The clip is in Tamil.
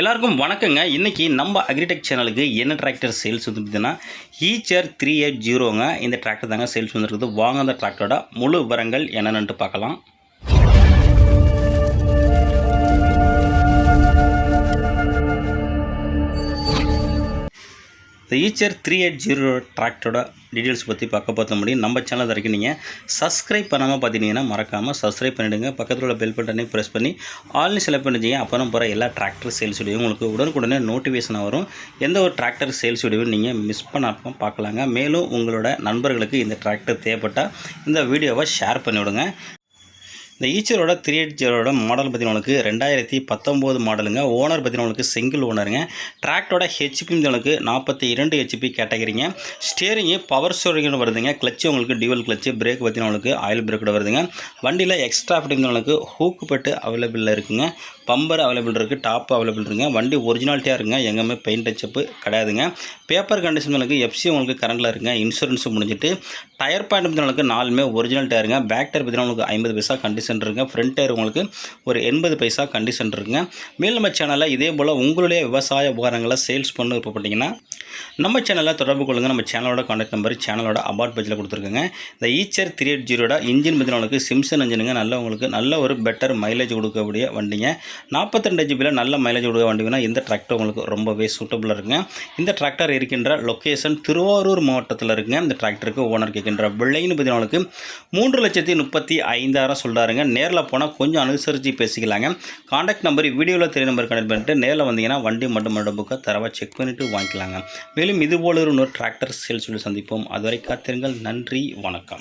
எல்லாருக்கும் வணக்கங்க. இன்றைக்கி நம்ம அக்ரிடெக் சேனலுக்கு என்ன டிராக்டர் சேல்ஸ் வந்து பார்த்தீங்கன்னா ஈச்சர் த்ரீ எயிட் ஜீரோங்க இந்த டிராக்டர் தாங்க சேல்ஸ் வந்துருக்குது வாங்க அந்த டிராக்டரோட முழு விவரங்கள் என்னென்னு பார்க்கலாம். இந்த ஈச்சர் த்ரீ எயிட் ஜீரோ ட்ராக்டரோட டீட்டெயில்ஸ் பற்றி பார்க்க பார்த்த முடியும் நம்ம சேனல் வரைக்கும் நீங்கள் சப்ஸ்கிரைப் பண்ணாமல் பார்த்தீங்கன்னா மறக்காமல் சப்ஸ்கிரைப் பண்ணிவிடுங்க பக்கத்தில் உள்ள பெல் பட்டனையும் ப்ரெஸ் பண்ணி ஆல்னு செலக்ட் பண்ணிச்சிங்க அப்புறம் போகிற எல்லா டிராக்டர் சேல்ஸ் வீடியோ உங்களுக்கு உடனுக்குடனே நோட்டிஃபிகேஷன் வரும். எந்த ஒரு டிராக்டர் சேல்ஸ் வீடியோவும் நீங்கள் மிஸ் பண்ணாமல் பார்க்கலாங்க. மேலும் உங்களோட நண்பர்களுக்கு இந்த டிராக்டர் தேவைப்பட்டால் இந்த வீடியோவை ஷேர் பண்ணிவிடுங்க. இந்த ஈச்சரோட த்ரீ எயிட் ஜீரோட மாடல் பார்த்தீங்கன்னா ரெண்டாயிரத்தி பத்தொம்போது மாடலுங்க ஓனர் பார்த்தீங்கன்னா சிங்கிள் ஓனருங்க டிராக்டோட ஹெச்பி உங்களுக்கு நாற்பத்தி இரண்டு ஹெச்பி கேட்டகிரிங்க. ஸ்டேரிங்கு பவர் ஸ்டோரிங்னு வருதுங்க. கிளச்சு உங்களுக்கு டியூவல் கிளச்சு பிரேக் பார்த்தீங்கன்னா ஆயில் பிரேக்கோட வருதுங்க. வண்டியில் எக்ஸ்ட்ரா ஃபிட்டிங் உங்களுக்கு ஹூக்கு பெட்டு அவைலபிளில் இருக்குங்க. பம்பர் அவைலபிள் இருக்குது டாப் அவைலபிள் இருக்குங்க. வண்டி ஒரிஜினாலிட்டியாக இருக்குங்க. எங்கேயுமே பெயிண்ட் டச்சப்பு கிடையாதுங்க. பேப்பர் கண்டிஷன் உங்களுக்கு எஃப்சி உங்களுக்கு கரண்டில் இருக்குங்க. இன்சூரன்ஸும் முடிஞ்சிட்டு டயர் பாயிண்ட் உங்களுக்கு நாலுமே ஒரிஜினல் டயருங்க பேக் டயர் பார்த்தீங்கன்னா உங்களுக்கு ஐம்பது பைசா கண்டிஷன் இருக்குங்க ஃப்ரண்ட் டயர் உங்களுக்கு ஒரு எண்பது பைசா கண்டிஷன் இருக்குங்க மேல் நம்ம சேனலில் இதே போல் உங்களுடைய விவசாய உபகரணங்களை சேல்ஸ் பண்ண விருப்பப்பட்டீங்கன்னா நம்ம சேனலில் தொடர்பு கொள்ளுங்கள் நம்ம சேனலோட காண்டாக்ட் நம்பர் சேனலோட அபார்ட் பேஜில் கொடுத்துருக்குங்க. இந்த ஈச்சர் த்ரீ எயிட் ஜீரோட இன்ஜின் பார்த்தீங்கன்னா சிம்சன் இன்ஜினுங்க நல்ல உங்களுக்கு நல்ல ஒரு பெட்டர் மைலேஜ் கொடுக்கக்கூடிய வண்டிங்க. நாற்பத்திரெண்டு ஜிபியில் நல்ல மைலேஜ் கொடுக்க வண்டிங்கன்னா இந்த டிராக்டர் உங்களுக்கு ரொம்பவே சூட்டபுளாக இருக்குங்க. இந்த டிராக்டர் இருக்கின்ற லொக்கேஷன் திருவாரூர் மாவட்டத்தில் இருக்குங்க. இந்த டிராக்டருக்கு ஓனர் கேட்கின்ற விலைன்னு பார்த்தீங்கன்னா மூன்று லட்சத்தி முப்பத்தி ஐந்தாயிரம் சொல்கிறாருங்க நேரில் போனால் கொஞ்சம் அனுசரித்து பேசிக்கலாங்க. காண்டாக்ட் நம்பர் வீடியோவில் தெரிய நம்பர் கனெக்ட் பண்ணிட்டு நேரில் வந்தீங்கன்னா வண்டி மட்டும் மட்டும் புக்கை தரவாக செக் பண்ணிவிட்டு வாங்கிக்கலாங்க. மேலும் இதுபோல ஒரு இன்னொரு டிராக்டர் சேல்ஸ் சந்திப்போம். அதுவரை காத்திருங்கள். நன்றி. வணக்கம்.